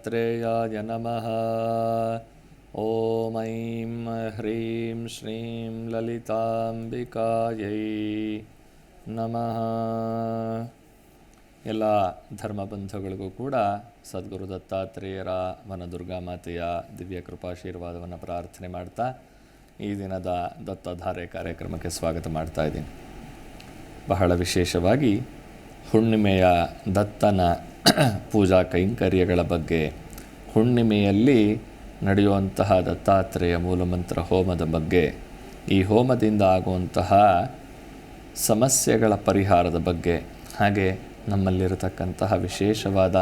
दत्तात्रेयाय नमः ॐ ऐं ह्रीं श्रीं ललिताम्बिकायै ನಮಃ ಎಲ್ಲ ಧರ್ಮಬಂಧುಗಳಿಗೂ ಕೂಡ ಸದ್ಗುರು ದತ್ತಾತ್ರೇಯರ ವನದುರ್ಗಾ ಮಾತೆಯ ದಿವ್ಯ ಕೃಪಾಶೀರ್ವಾದವನ್ನು ಪ್ರಾರ್ಥನೆ ಮಾಡ್ತಾ ಈ ದಿನದ ದತ್ತಧಾರೆ ಕಾರ್ಯಕ್ರಮಕ್ಕೆ ಸ್ವಾಗತ ಮಾಡ್ತಾ ಇದ್ದೀನಿ ಬಹಳ ವಿಶೇಷವಾಗಿ ಹುಣ್ಣಿಮೆಯ ದತ್ತನ ಪೂಜಾ ಕೈಂಕರ್ಯಗಳ ಬಗ್ಗೆ ಹುಣ್ಣಿಮೆಯಲ್ಲಿ ನಡೆಯುವಂತಹ ದತ್ತಾತ್ರೇಯ ಮೂಲಮಂತ್ರ ಹೋಮದ ಬಗ್ಗೆ, ಈ ಹೋಮದಿಂದ ಆಗುವಂತಹ ಸಮಸ್ಯೆಗಳ ಪರಿಹಾರದ ಬಗ್ಗೆ, ಹಾಗೆ ನಮ್ಮಲ್ಲಿರತಕ್ಕಂತಹ ವಿಶೇಷವಾದ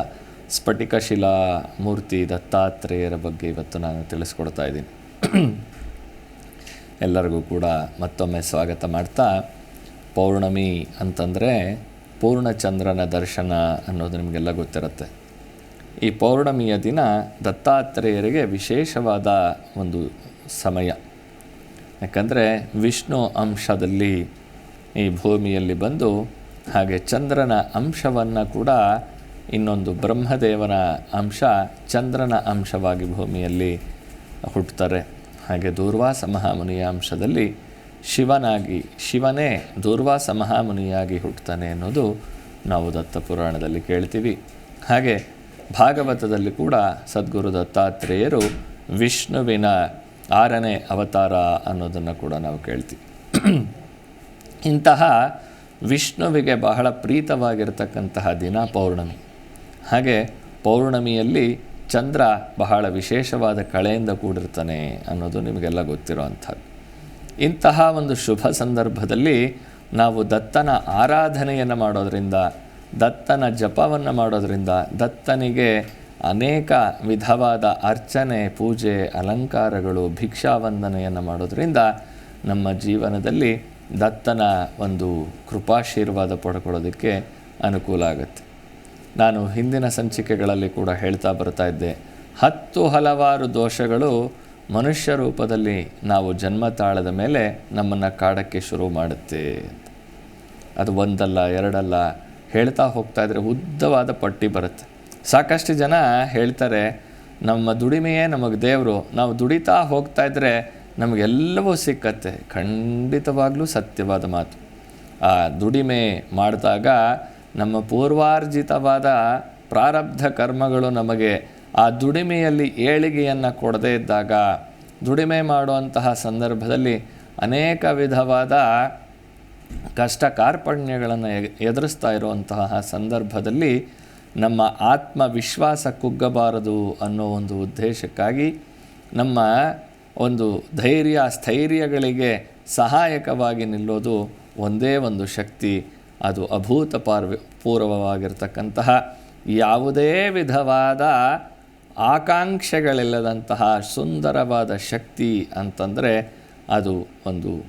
ಸ್ಫಟಿಕಶಿಲಾ ಮೂರ್ತಿ ದತ್ತಾತ್ರೇಯರ ಬಗ್ಗೆ ಇವತ್ತು ನಾನು ತಿಳಿಸ್ಕೊಡ್ತಾ ಇದ್ದೀನಿ. ಎಲ್ಲರಿಗೂ ಕೂಡ ಮತ್ತೊಮ್ಮೆ ಸ್ವಾಗತ ಮಾಡ್ತಾ, ಪೌರ್ಣಮಿ ಅಂತಂದರೆ ಪೂರ್ಣಚಂದ್ರನ ದರ್ಶನ ಅನ್ನೋದು ನಿಮಗೆಲ್ಲ ಗೊತ್ತಿರುತ್ತೆ. ಈ ಪೌರ್ಣಮಿಯ ದಿನ ದತ್ತಾತ್ರೇಯರಿಗೆ ವಿಶೇಷವಾದ ಒಂದು ಸಮಯ. ಯಾಕಂದರೆ ವಿಷ್ಣು ಅಂಶದಲ್ಲಿ ಈ ಭೂಮಿಯಲ್ಲಿ ಬಂದು ಹಾಗೆ ಚಂದ್ರನ ಅಂಶವನ್ನು ಕೂಡ ಇನ್ನೊಂದು ಬ್ರಹ್ಮದೇವನ ಅಂಶ ಚಂದ್ರನ ಅಂಶವಾಗಿ ಭೂಮಿಯಲ್ಲಿ ಹುಟ್ಟುತ್ತಾರೆ. ಹಾಗೆ ದೂರ್ವಾಸ ಮಹಾಮುನಿಯ ಅಂಶದಲ್ಲಿ ಶಿವನಾಗಿ, ಶಿವನೇ ದೂರ್ವಾಸ ಮಹಾಮುನಿಯಾಗಿ ಹುಟ್ಟುತ್ತಾನೆ ಅನ್ನೋದು ನಾವು ದತ್ತ ಪುರಾಣದಲ್ಲಿ ಕೇಳ್ತೀವಿ. ಹಾಗೆ ಭಾಗವತದಲ್ಲಿ ಕೂಡ ಸದ್ಗುರು ದತ್ತಾತ್ರೇಯರು ವಿಷ್ಣುವಿನ ಆರನೇ ಅವತಾರ ಅನ್ನೋದನ್ನು ಕೂಡ ನಾವು ಕೇಳ್ತೀವಿ. ಇಂತಹ ವಿಷ್ಣುವಿಗೆ ಬಹಳ ಪ್ರೀತವಾಗಿರ್ತಕ್ಕಂತಹ ದಿನ ಪೌರ್ಣಮಿ. ಹಾಗೆ ಪೌರ್ಣಮಿಯಲ್ಲಿ ಚಂದ್ರ ಬಹಳ ವಿಶೇಷವಾದ ಕಳೆಯಿಂದ ಕೂಡಿರ್ತಾನೆ ಅನ್ನೋದು ನಿಮಗೆಲ್ಲ ಗೊತ್ತಿರೋವಂಥದ್ದು. ಇಂತಹ ಒಂದು ಶುಭ ಸಂದರ್ಭದಲ್ಲಿ ನಾವು ದತ್ತನ ಆರಾಧನೆಯನ್ನು ಮಾಡೋದರಿಂದ, ದತ್ತನ ಜಪವನ್ನು ಮಾಡೋದರಿಂದ, ದತ್ತನಿಗೆ ಅನೇಕ ವಿಧವಾದ ಅರ್ಚನೆ, ಪೂಜೆ, ಅಲಂಕಾರಗಳು, ಭಿಕ್ಷಾವಂದನೆಯನ್ನು ಮಾಡೋದರಿಂದ ನಮ್ಮ ಜೀವನದಲ್ಲಿ ದತ್ತನ ಒಂದು ಕೃಪಾಶೀರ್ವಾದ ಪಡ್ಕೊಳ್ಳೋದಕ್ಕೆ ಅನುಕೂಲ ಆಗುತ್ತೆ. ನಾನು ಹಿಂದಿನ ಸಂಚಿಕೆಗಳಲ್ಲಿ ಕೂಡ ಹೇಳ್ತಾ ಬರ್ತಾ ಇದ್ದೆ, ಹತ್ತು ಹಲವಾರು ದೋಷಗಳು ಮನುಷ್ಯ ರೂಪದಲ್ಲಿ ನಾವು ಜನ್ಮ ತಾಳದ ಮೇಲೆ ನಮ್ಮನ್ನು ಕಾಡಕ್ಕೆ ಶುರು ಮಾಡುತ್ತೆ. ಅದು ಒಂದಲ್ಲ, ಎರಡಲ್ಲ ಹೇಳ್ತಾ ಹೋಗ್ತಾ ಇದ್ರೆ ಉದ್ದವಾದ ಪಟ್ಟಿ ಬರುತ್ತೆ. ಸಾಕಷ್ಟು ಜನ ಹೇಳ್ತಾರೆ, ನಮ್ಮ ದುಡಿಮೆಯೇ ನಮಗೆ ದೇವರು, ನಾವು ದುಡಿತಾ ಹೋಗ್ತಾ ಇದ್ದರೆ ನಮಗೆಲ್ಲವೂ ಸಿಕ್ಕತ್ತೆ. ಖಂಡಿತವಾಗಲೂ ಸತ್ಯವಾದ ಮಾತು. ಆ ದುಡಿಮೆ ಮಾಡಿದಾಗ ನಮ್ಮ ಪೂರ್ವಾರ್ಜಿತವಾದ ಪ್ರಾರಬ್ಧ ಕರ್ಮಗಳು ನಮಗೆ ಆ ದುಡಿಮೆಯಲ್ಲಿ ಏಳಿಗೆಯನ್ನು ಕೊಡದೇ ಇದ್ದಾಗ ದುಡಿಮೆ ಮಾಡುವಂತಹ ಸಂದರ್ಭದಲ್ಲಿ ಅನೇಕ ವಿಧವಾದ ಕಷ್ಟ ಕಾರ್ಪಣ್ಯಗಳನ್ನು ಎದುರಿಸ್ತಾ ಇರುವಂತಹ ಸಂದರ್ಭದಲ್ಲಿ ನಮ್ಮ ಆತ್ಮವಿಶ್ವಾಸ ಕುಗ್ಗಬಾರದು ಅನ್ನೋ ಒಂದು ಉದ್ದೇಶಕ್ಕಾಗಿ ನಮ್ಮ ಒಂದು ಧೈರ್ಯ, ಸ್ಥೈರ್ಯಗಳಿಗೆ ಸಹಾಯಕವಾಗಿ ನಿಲ್ಲೋದು ಒಂದೇ ಒಂದು ಶಕ್ತಿ. ಅದು ಅಭೂತಪಾರ್ವ, ಪೂರ್ವವಾಗಿರ್ತಕ್ಕಂತಹ ಯಾವುದೇ ವಿಧವಾದ ಆಕಾಂಕ್ಷೆಗಳಿಲ್ಲದಂತಹ ಸುಂದರವಾದ ಶಕ್ತಿ ಅಂತಂದರೆ ಅದು ಒಂದು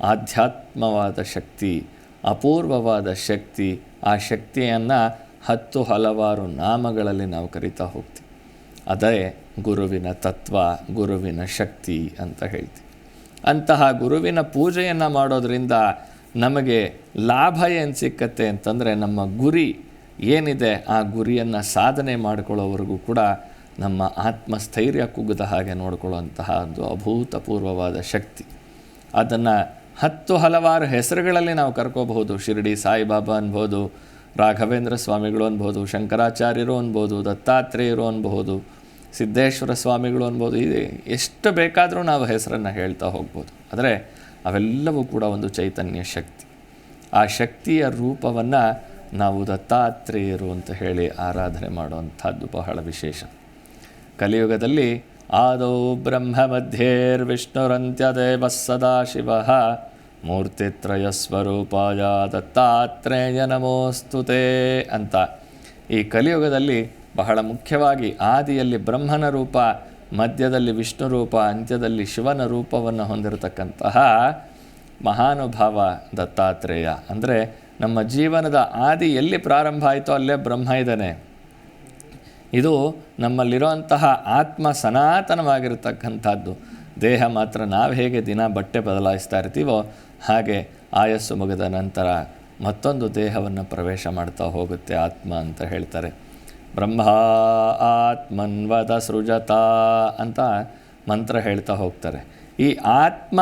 ಆಧ್ಯಾತ್ಮವಾದ ಶಕ್ತಿ, ಅಪೂರ್ವವಾದ ಶಕ್ತಿ. ಆ ಶಕ್ತಿಯನ್ನು ಹತ್ತು ಹಲವಾರು ನಾಮಗಳಲ್ಲಿ ನಾವು ಕರಿತಾ ಹೋಗ್ತೀವಿ. ಅದೇ ಗುರುವಿನ ತತ್ವ, ಗುರುವಿನ ಶಕ್ತಿ ಅಂತ ಹೇಳ್ತೀವಿ. ಅಂತಹ ಗುರುವಿನ ಪೂಜೆಯನ್ನು ಮಾಡೋದರಿಂದ ನಮಗೆ ಲಾಭ ಏನು ಸಿಕ್ಕತ್ತೆ ಅಂತಂದರೆ ನಮ್ಮ ಗುರಿ ಏನಿದೆ ಆ ಗುರಿಯನ್ನು ಸಾಧನೆ ಮಾಡಿಕೊಳ್ಳೋವರೆಗೂ ಕೂಡ ನಮ್ಮ ಆತ್ಮಸ್ಥೈರ್ಯ ಕುಗ್ಗದ ಹಾಗೆ ನೋಡಿಕೊಳ್ಳುವಂತಹ ಒಂದು ಅಭೂತಪೂರ್ವವಾದ ಶಕ್ತಿ. ಅದನ್ನು ಹತ್ತು ಹಲವಾರು ಹೆಸರುಗಳಲ್ಲಿ ನಾವು ಕರ್ಕೋಬಹುದು. ಶಿರಡಿ ಸಾಯಿಬಾಬಾ ಅನ್ಬೋದು, ರಾಘವೇಂದ್ರ ಸ್ವಾಮಿಗಳು ಅನ್ಬೋದು, ಶಂಕರಾಚಾರ್ಯರು ಅನ್ಬೋದು, ದತ್ತಾತ್ರೇಯರು ಅನ್ಬೋದು, ಸಿದ್ದೇಶ್ವರ ಸ್ವಾಮಿಗಳು ಅನ್ಬೋದು ಇದೆ ಎಷ್ಟು ಬೇಕಾದರೂ ನಾವು ಹೆಸರನ್ನು ಹೇಳ್ತಾ ಹೋಗ್ಬೋದು. ಆದರೆ ಅವೆಲ್ಲವೂ ಕೂಡ ಒಂದು ಚೈತನ್ಯ ಶಕ್ತಿ. ಆ ಶಕ್ತಿಯ ರೂಪವನ್ನು ನಾವು ದತ್ತಾತ್ರೇಯರು ಅಂತ ಹೇಳಿ ಆರಾಧನೆ ಮಾಡುವಂಥದ್ದು ಬಹಳ ವಿಶೇಷ. ಕಲಿಯುಗದಲ್ಲಿ ಆದೌ ಬ್ರಹ್ಮ ಮಧ್ಯೇರ್ವಿಷ್ಣುರಂತ್ಯದೇವ ಸದಾಶಿವ ಮೂರ್ತಿತ್ರಯ ಸ್ವರೂಪಾಯ ದತ್ತಾತ್ರೇಯ ನಮೋಸ್ತುತೇ ಅಂತ. ಈ ಕಲಿಯುಗದಲ್ಲಿ ಬಹಳ ಮುಖ್ಯವಾಗಿ ಆದಿಯಲ್ಲಿ ಬ್ರಹ್ಮನ ರೂಪ, ಮಧ್ಯದಲ್ಲಿ ವಿಷ್ಣು ರೂಪ, ಅಂತ್ಯದಲ್ಲಿ ಶಿವನ ರೂಪವನ್ನು ಹೊಂದಿರತಕ್ಕಂತಹ ಮಹಾನುಭಾವ ದತ್ತಾತ್ರೇಯ. ಅಂದರೆ ನಮ್ಮ ಜೀವನದ ಆದಿ ಎಲ್ಲಿ ಪ್ರಾರಂಭ ಆಯಿತೋ ಅಲ್ಲೇ ಬ್ರಹ್ಮ ಇದ್ದಾನೆ. ಇದು ನಮ್ಮಲ್ಲಿರುವಂತಹ ಆತ್ಮ ಸನಾತನವಾಗಿರತಕ್ಕಂಥದ್ದು. ದೇಹ ಮಾತ್ರ ನಾವು ಹೇಗೆ ದಿನ ಬಟ್ಟೆ ಬದಲಾಯಿಸ್ತಾ ಇರ್ತೀವೋ ಹಾಗೆ ಆಯಸ್ಸು ಮುಗಿದ ನಂತರ ಮತ್ತೊಂದು ದೇಹವನ್ನು ಪ್ರವೇಶ ಮಾಡ್ತಾ ಹೋಗುತ್ತೆ ಆತ್ಮ ಅಂತ ಹೇಳ್ತಾರೆ. ಬ್ರಹ್ಮ ಆತ್ಮನ್ವದ ಸೃಜತ ಅಂತ ಮಂತ್ರ ಹೇಳ್ತಾ ಹೋಗ್ತಾರೆ. ಈ ಆತ್ಮ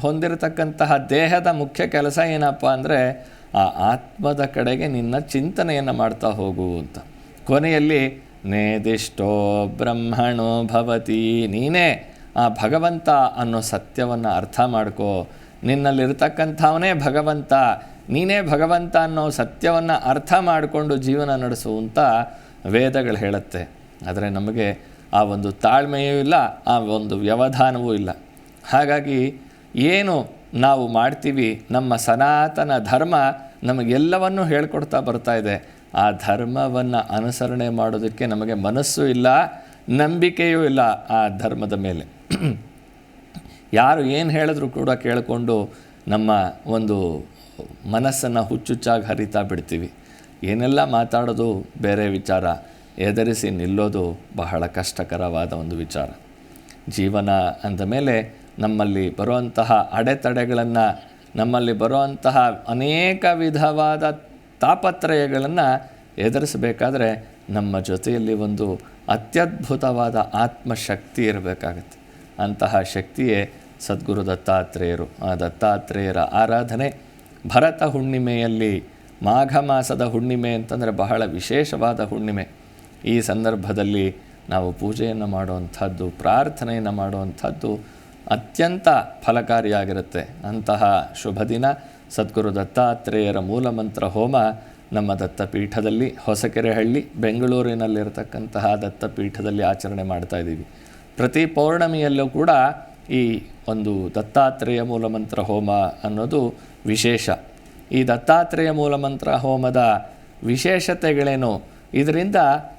ಹೊಂದಿರತಕ್ಕಂತಹ ದೇಹದ ಮುಖ್ಯ ಕೆಲಸ ಏನಪ್ಪ ಅಂದರೆ ಆ ಆತ್ಮದ ಕಡೆಗೆ ನಿನ್ನ ಚಿಂತನೆಯನ್ನು ಮಾಡ್ತಾ ಹೋಗು ಅಂತ. ಕೊನೆಯಲ್ಲಿ ನೇದಿಷ್ಟೋ ಬ್ರಹ್ಮಣೋ ಭವತಿ. ನೀನೇ ಆ ಭಗವಂತ ಅನ್ನೋ ಸತ್ಯವನ್ನು ಅರ್ಥ ಮಾಡ್ಕೋ. ನಿನ್ನಲ್ಲಿರ್ತಕ್ಕಂಥವನೇ ಭಗವಂತ. ನೀನೇ ಭಗವಂತ ಅನ್ನೋ ಸತ್ಯವನ್ನು ಅರ್ಥ ಮಾಡಿಕೊಂಡು ಜೀವನ ನಡೆಸು ಅಂತ ವೇದಗಳು ಹೇಳುತ್ತೆ. ಆದರೆ ನಮಗೆ ಆ ಒಂದು ತಾಳ್ಮೆಯೂ ಇಲ್ಲ, ಆ ಒಂದು ವ್ಯವಧಾನವೂ ಇಲ್ಲ. ಹಾಗಾಗಿ ಏನು ನಾವು ಮಾಡ್ತೀವಿ, ನಮ್ಮ ಸನಾತನ ಧರ್ಮ ನಮಗೆಲ್ಲವನ್ನೂ ಹೇಳ್ಕೊಡ್ತಾ ಬರ್ತಾ ಇದೆ. ಆ ಧರ್ಮವನ್ನು ಅನುಸರಣೆ ಮಾಡೋದಕ್ಕೆ ನಮಗೆ ಮನಸ್ಸು ಇಲ್ಲ, ನಂಬಿಕೆಯೂ ಇಲ್ಲ ಆ ಧರ್ಮದ ಮೇಲೆ. ಯಾರು ಏನು ಹೇಳಿದ್ರು ಕೂಡ ಕೇಳಿಕೊಂಡು ನಮ್ಮ ಒಂದು ಮನಸ್ಸನ್ನು ಹುಚ್ಚುಚ್ಚಾಗಿ ಹರಿತಾ ಬಿಡ್ತೀವಿ. ಏನೆಲ್ಲ ಮಾತಾಡೋದು ಬೇರೆ ವಿಚಾರ ಎದುರಿಸಿ ನಿಲ್ಲೋದು ಬಹಳ ಕಷ್ಟಕರವಾದ ಒಂದು ವಿಚಾರ. ಜೀವನ ಅಂದ ಮೇಲೆ ನಮ್ಮಲ್ಲಿ ಬರುವಂತಹ ಅಡೆತಡೆಗಳನ್ನು, ನಮ್ಮಲ್ಲಿ ಬರುವಂತಹ ಅನೇಕ ವಿಧವಾದ ತಾಪತ್ರಯಗಳನ್ನು ಎದುರಿಸಬೇಕಾದ್ರೆ ನಮ್ಮ ಜೊತೆಯಲ್ಲಿ ಒಂದು ಅತ್ಯದ್ಭುತವಾದ ಆತ್ಮಶಕ್ತಿ ಇರಬೇಕಾಗತ್ತೆ. ಅಂತಹ ಶಕ್ತಿಯೇ ಸದ್ಗುರು ದತ್ತಾತ್ರೇಯರು. ಆ ದತ್ತಾತ್ರೇಯರ ಆರಾಧನೆ ಭರತ ಹುಣ್ಣಿಮೆಯಲ್ಲಿ, ಮಾಘ ಮಾಸದ ಹುಣ್ಣಿಮೆ ಅಂತಂದರೆ ಬಹಳ ವಿಶೇಷವಾದ ಹುಣ್ಣಿಮೆ. ಈ ಸಂದರ್ಭದಲ್ಲಿ ನಾವು ಪೂಜೆಯನ್ನು ಮಾಡುವಂಥದ್ದು, ಪ್ರಾರ್ಥನೆಯನ್ನು ಮಾಡುವಂಥದ್ದು ಅತ್ಯಂತ ಫಲಕಾರಿಯಾಗಿರುತ್ತೆ. ಅಂತಹ ಶುಭ ದಿನ ಸದ್ಗುರು ದತ್ತಾತ್ರೇಯರ ಮೂಲಮಂತ್ರ ಹೋಮ ನಮ್ಮ ದತ್ತಪೀಠದಲ್ಲಿ ಹೊಸಕೆರೆಹಳ್ಳಿ ಬೆಂಗಳೂರಿನಲ್ಲಿರತಕ್ಕಂತಹ ದತ್ತಪೀಠದಲ್ಲಿ ಆಚರಣೆ ಮಾಡ್ತಾ ಇದ್ದೀವಿ. ಪ್ರತಿ ಪೌರ್ಣಮಿಯಲ್ಲೂ ಕೂಡ ಈ ಒಂದು ದತ್ತಾತ್ರೇಯ ಮೂಲಮಂತ್ರ ಹೋಮ ಅನ್ನೋದು ವಿಶೇಷ. ಈ ದತ್ತಾತ್ರೇಯ ಮೂಲಮಂತ್ರ ಹೋಮದ ವಿಶೇಷತೆಗಳೇನು? ಇದರಿಂದ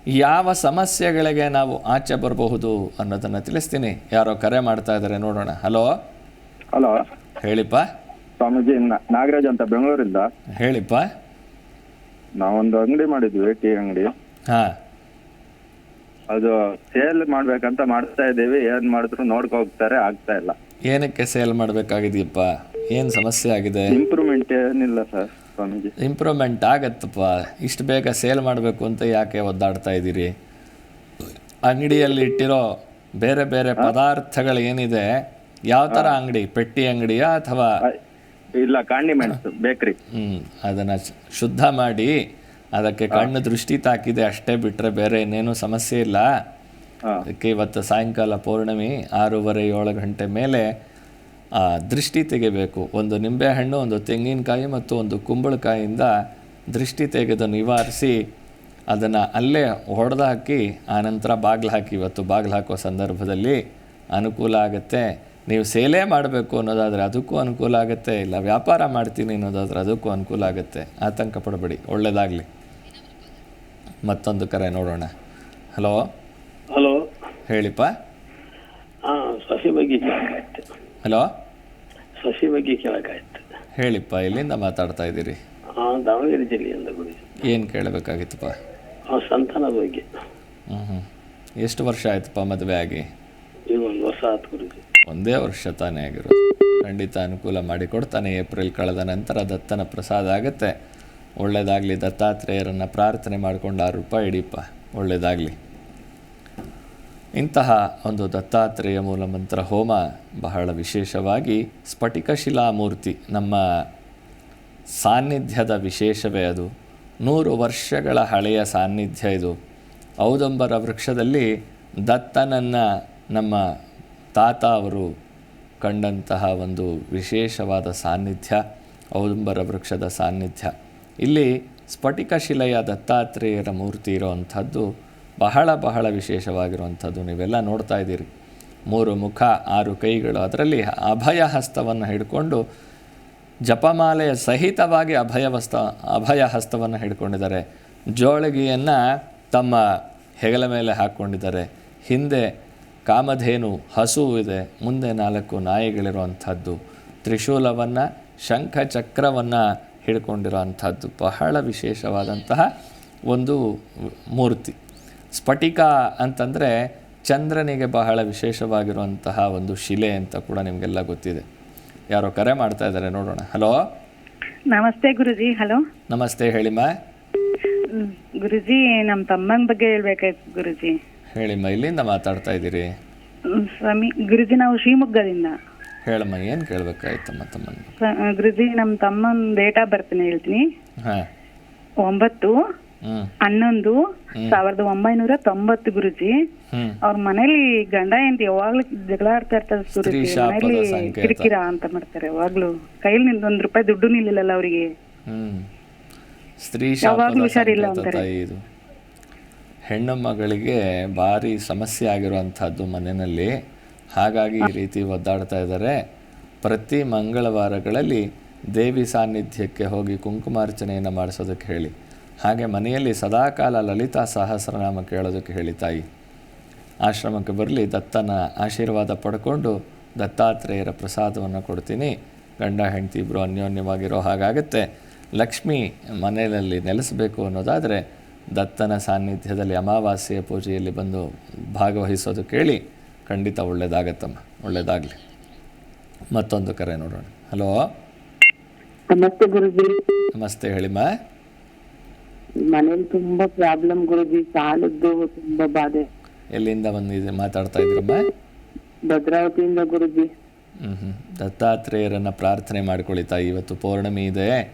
ಯಾವ ಸಮಸ್ಯೆಗಳಿಗೆ ನಾವು ಆಚೆ ಬರಬಹುದು ಅನ್ನೋದನ್ನು ತಿಳಿಸ್ತೀನಿ. ಯಾರೋ ಕರೆ ಮಾಡ್ತಾ ಇದ್ದಾರೆ ನೋಡೋಣ. ಹಲೋ? ಹಲೋ? ಹೇಳಿಪ್ಪ. ಸ್ವಾಮೀಜಿ ನಾಗರಾಜ್ ಅಂತ ಬೆಂಗಳೂರಿಂದ. ಹೇಳಿಪ್ಪ. ನಾವೊಂದು ಅಂಗಡಿ ಮಾಡಿದ್ವಿ ಟೀ ಅಂಗಡಿ. ಹಾ. ಅದು ಸೇಲ್ ಮಾಡ್ಬೇಕಂತ ಮಾಡ್ತಾ ಇದ್ದೀವಿ ಏನ್ ಮಾಡಿದ್ರು ನೋಡ್ಕೊ ಹೋಗ್ತಾರೆ ಆಗ್ತಾ ಇಲ್ಲ. ಏನಕ್ಕೆ ಸೇಲ್ ಮಾಡ್ಬೇಕಾಗಿದೆಯಪ್ಪ? ಏನು ಸಮಸ್ಯೆ ಆಗಿದೆ? ಇಂಪ್ರೂವ್ಮೆಂಟ್ ಏನಿಲ್ಲ ಸರ್ ಸ್ವಾಮೀಜಿ. ಇಂಪ್ರೂವ್ಮೆಂಟ್ ಆಗತ್ತಪ್ಪ. ಇಷ್ಟು ಬೇಗ ಸೇಲ್ ಮಾಡಬೇಕು ಅಂತ ಯಾಕೆ ಒದ್ದಾಡ್ತಾ ಇದ್ದೀರಿ? ಅಂಗಡಿಯಲ್ಲಿ ಇಟ್ಟಿರೋ ಬೇರೆ ಬೇರೆ ಪದಾರ್ಥಗಳು ಏನಿದೆ? ಯಾವ ತರ ಅಂಗಡಿ? ಪೆಟ್ಟಿ ಅಂಗಡಿಯಾ ಅಥವಾ ಇಲ್ಲ ಕಾಂಡಿಮೆಂಟ್ಸ್ ಬೇಕ್ರಿ. ಹ್ಮ್, ಅದನ್ನು ಶುದ್ಧ ಮಾಡಿ ಅದಕ್ಕೆ ಕಣ್ಣು ದೃಷ್ಟಿ ತಾಕಿದೆ ಅಷ್ಟೇ ಬಿಟ್ರೆ ಬೇರೆ ಇನ್ನೇನು ಸಮಸ್ಯೆ ಇಲ್ಲ. ಅದಕ್ಕೆ ಇವತ್ತು ಸಾಯಂಕಾಲ ಪೌರ್ಣಮಿ ಆರೂವರೆ ಏಳು ಗಂಟೆ ಮೇಲೆ ಆ, ದೃಷ್ಟಿ ತೆಗೆಬೇಕು. ಒಂದು ನಿಂಬೆಹಣ್ಣು ಒಂದು ತೆಂಗಿನಕಾಯಿ ಮತ್ತು ಒಂದು ಕುಂಬಳಕಾಯಿಂದ ದೃಷ್ಟಿ ತೆಗೆದು ನಿವಾರಿಸಿ ಅದನ್ನು ಅಲ್ಲೇ ಹೊಡೆದು ಹಾಕಿ ಆನಂತರ ಬಾಗಿಲು ಹಾಕಿ ಇವತ್ತು ಬಾಗಿಲು ಹಾಕೋ ಸಂದರ್ಭದಲ್ಲಿ ಅನುಕೂಲ ಆಗುತ್ತೆ. ನೀವು ಸೇಲೇ ಮಾಡಬೇಕು ಅನ್ನೋದಾದರೆ ಅದಕ್ಕೂ ಅನುಕೂಲ ಆಗುತ್ತೆ ಇಲ್ಲ ವ್ಯಾಪಾರ ಮಾಡ್ತೀನಿ ಅನ್ನೋದಾದರೆ ಅದಕ್ಕೂ ಅನುಕೂಲ ಆಗುತ್ತೆ. ಆತಂಕ ಪಡಬೇಡಿ ಒಳ್ಳೆಯದಾಗಲಿ ಮತ್ತೊಂದು ಕರೆ ನೋಡೋಣ. ಹಲೋ? ಹಲೋ? ಹೇಳಿಪ್ಪ. ಸಸಿ ಬಗ್ಗೆ ಹಲೋ? ಸಸಿ ಬಗ್ಗೆ ಕೇಳೋಕ್ಕಾಯ್ತು. ಹೇಳಿಪ್ಪ ಎಲ್ಲಿಂದ ಮಾತಾಡ್ತಾ ಇದ್ದೀರಿ? ದಾವಣಗೆರೆ ಜಿಲ್ಲೆಯಿಂದ ಗುರು ಏನು ಕೇಳಬೇಕಾಗಿತ್ತಪ್ಪ? ಹಾಂ ಸಂತಾನದ ಬಗ್ಗೆ. ಹ್ಞೂ ಹ್ಞೂ ಎಷ್ಟು ವರ್ಷ ಆಯ್ತಪ್ಪ ಮದುವೆ ಆಗಿ? ಒಂದು ವರ್ಷ ಆಯ್ತು ಗುರುಜಿ. ಒಂದೇ ವರ್ಷ ತಾನೇ ಆಗಿರೋದು. ಖಂಡಿತ ಅನುಕೂಲ ಮಾಡಿಕೊಡ್ತಾನೆ ಏಪ್ರಿಲ್ ಕಳೆದ ನಂತರ ದತ್ತನ ಪ್ರಸಾದ ಆಗುತ್ತೆ. ಒಳ್ಳೆಯದಾಗಲಿ ದತ್ತಾತ್ರೇಯರನ್ನು ಪ್ರಾರ್ಥನೆ ಮಾಡಿಕೊಂಡು ಆರು ರೂಪಾಯಿ ಇಡೀಪ. ಒಳ್ಳೆಯದಾಗಲಿ ಇಂತಹ ಒಂದು ದತ್ತಾತ್ರೇಯ ಮೂಲಮಂತ್ರ ಹೋಮ ಬಹಳ ವಿಶೇಷವಾಗಿ ಸ್ಫಟಿಕ ಶಿಲಾಮೂರ್ತಿ ನಮ್ಮ ಸಾನ್ನಿಧ್ಯದ ವಿಶೇಷವೇ ಅದು. ನೂರು ವರ್ಷಗಳ ಹಳೆಯ ಸಾನ್ನಿಧ್ಯ ಇದು. ಔದಂಬರ ವೃಕ್ಷದಲ್ಲಿ ದತ್ತನನ್ನು ನಮ್ಮ ತಾತ ಅವರು ಕಂಡಂತಹ ಒಂದು ವಿಶೇಷವಾದ ಸಾನ್ನಿಧ್ಯ, ಔದುಂಬರ ವೃಕ್ಷದ ಸಾನ್ನಿಧ್ಯ. ಇಲ್ಲಿ ಸ್ಫಟಿಕ ಶಿಲೆಯ ದತ್ತಾತ್ರೇಯರ ಮೂರ್ತಿ ಇರುವಂಥದ್ದು ಬಹಳ ಬಹಳ ವಿಶೇಷವಾಗಿರುವಂಥದ್ದು. ನೀವೆಲ್ಲ ನೋಡ್ತಾ ಇದ್ದೀರಿ. ಮೂರು ಮುಖ, ಆರು ಕೈಗಳು, ಅದರಲ್ಲಿ ಅಭಯ ಹಸ್ತವನ್ನು ಹಿಡ್ಕೊಂಡು ಜಪಮಾಲೆಯ ಸಹಿತವಾಗಿ ಅಭಯವಸ್ತ ಅಭಯ ಹಸ್ತವನ್ನು ಹಿಡ್ಕೊಂಡಿದ್ದಾರೆ. ಜೋಳಗಿಯನ್ನು ತಮ್ಮ ಹೆಗಲ ಮೇಲೆ ಹಾಕ್ಕೊಂಡಿದ್ದಾರೆ ಹಿಂದೆ ಕಾಮಧೇನು ಹಸುವಿದೆ. ಇದೆ ಮುಂದೆ ನಾಲ್ಕು ನಾಯಿಗಳಿರುವಂಥದ್ದು. ತ್ರಿಶೂಲವನ್ನು ಶಂಖ ಚಕ್ರವನ್ನು ಹಿಡ್ಕೊಂಡಿರೋವಂಥದ್ದು. ಬಹಳ ವಿಶೇಷವಾದಂತಹ ಒಂದು ಮೂರ್ತಿ. ಸ್ಫಟಿಕ ಅಂತಂದರೆ ಚಂದ್ರನಿಗೆ ಬಹಳ ವಿಶೇಷವಾಗಿರುವಂತಹ ಒಂದು ಶಿಲೆ ಅಂತ ಕೂಡ ನಿಮಗೆಲ್ಲ ಗೊತ್ತಿದೆ. ಯಾರೋ ಕರೆ ಮಾಡ್ತಾ ಇದ್ದಾರೆ ನೋಡೋಣ. ಹಲೋ? ನಮಸ್ತೆ ಗುರುಜಿ ಹಲೋ? ನಮಸ್ತೆ ಹೇಳಿಮ್ಮ. ಗುರುಜಿ ನಮ್ಮ ತಮ್ಮನ ಬಗ್ಗೆ ಹೇಳ್ಬೇಕಾಯ್ತು ಗುರುಜಿ. ಹೇಳಿಮ್ಮ ಇಲ್ಲಿಂದ ಮಾತಾಡ್ತಾ ಇದ್ದೀರಿ? ಸ್ವಾಮಿ ಗುರುಜಿ ನಾವು ಶಿವಮೊಗ್ಗದಿಂದ. ಹೇಳಮ್ಮ ಏನು ಕೇಳಬೇಕಾಯ್ತಮ್ಮ ತಮ್ಮನ ಸ- ಗುರುಜಿ ನಮ್ಮ ತಮ್ಮನ ಡೇಟ್ ಆಫ್ ಬರ್ತೀನಿ ಹೇಳ್ತೀನಿ. ಹಾಂ. ಒಂಬತ್ತು ಹನ್ನೊಂದು ಸಾವಿರದ ಒಂಬೈನೂರ ತೊಂಬತ್ತು ಗುರುಜಿ. ಅವ್ರ ಮನೇಲಿ ಗಂಡ ಎಂತ ಯಾವಾಗ್ಲೂ ಜಗಳ ಆಡ್ತಾ ಇರ್ತಾರೆ ಗುರುಜಿ. ಮನೇಲಿ ಕಿರಿಕಿರ ಅಂತ ಮಾಡ್ತಾರೆ ಯಾವಾಗ್ಲೂ. ಕೈಲಿ ನಿಂದ ಒಂದ್ ರೂಪಾಯಿ ದುಡ್ಡು ನಿಲ್ಲಿಲ್ಲಲ್ಲ ಅವರಿಗೆ. ಯಾವಾಗ್ಲೂ ಹುಷಾರಿಲ್ಲ ಅಂತಾರೆ. ಹೆಣ್ಣು ಮಗಳಿಗೆ ಭಾರಿ ಸಮಸ್ಯೆ ಆಗಿರುವಂಥದ್ದು ಮನೆಯಲ್ಲಿ. ಹಾಗಾಗಿ ಈ ರೀತಿ ಒದ್ದಾಡ್ತಾ ಇದ್ದಾರೆ. ಪ್ರತಿ ಮಂಗಳವಾರಗಳಲ್ಲಿ ದೇವಿ ಸಾನ್ನಿಧ್ಯಕ್ಕೆ ಹೋಗಿ ಕುಂಕುಮಾರ್ಚನೆಯನ್ನು ಮಾಡಿಸೋದಕ್ಕೆ ಹೇಳಿ. ಹಾಗೆ ಮನೆಯಲ್ಲಿ ಸದಾಕಾಲ ಲಲಿತಾ ಸಹಸ್ರನಾಮ ಕೇಳೋದಕ್ಕೆ ಹೇಳಿ ತಾಯಿ. ಆಶ್ರಮಕ್ಕೆ ಬರಲಿ, ದತ್ತನ ಆಶೀರ್ವಾದ ಪಡ್ಕೊಂಡು ದತ್ತಾತ್ರೇಯರ ಪ್ರಸಾದವನ್ನು ಕೊಡ್ತೀನಿ. ಗಂಡ, ಹೆಂಡತಿ ಇಬ್ಬರು ಅನ್ಯೋನ್ಯವಾಗಿರೋ ಹಾಗಾಗುತ್ತೆ. ಲಕ್ಷ್ಮಿ ಮನೆಯಲ್ಲಿ ನೆಲೆಸಬೇಕು ಅನ್ನೋದಾದರೆ ದತ್ತನ ಸಾನ್ನಿಧ್ಯದಲ್ಲಿ ಅಮಾವಾಸ್ಯೆಯ ಪೂಜೆಯಲ್ಲಿ ಬಂದು ಭಾಗವಹಿಸೋದು ಕೇಳಿ ಖಂಡಿತ ಒಳ್ಳೆಯದಾಗತ್ತಮ್ಮ ಒಳ್ಳೆಯದಾಗಲಿ ಮತ್ತೊಂದು ಕರೆ ನೋಡೋಣ. ಹಲೋ? ನಮಸ್ತೆ ಗುರುಜಿ. ನಮಸ್ತೆ ಹೇಳಿಮ್ಮ. ಮನೇಲಿ ತುಂಬಾ ಪ್ರಾಬ್ಲಮ್ ಗುರುಜಿ ಸಾಲದ್ದು ತುಂಬಾ ಬಾಧೆ. ಎಲ್ಲಿಂದ ಬಂದಿದೆ ಮಾತಾಡ್ತಾ ಇದ್ರಮ್ಮ? ಭದ್ರಾವತಿಯಿಂದ ಗುರುಜಿ. ಹ್ಮ್ ಹ್ಞೂ ದತ್ತಾತ್ರೇಯರನ್ನ ಪ್ರಾರ್ಥನೆ ಮಾಡ್ಕೊಳ್ಳಿ ತಾಯಿ ಇವತ್ತು ಪೌರ್ಣಮಿ ಇದೆ.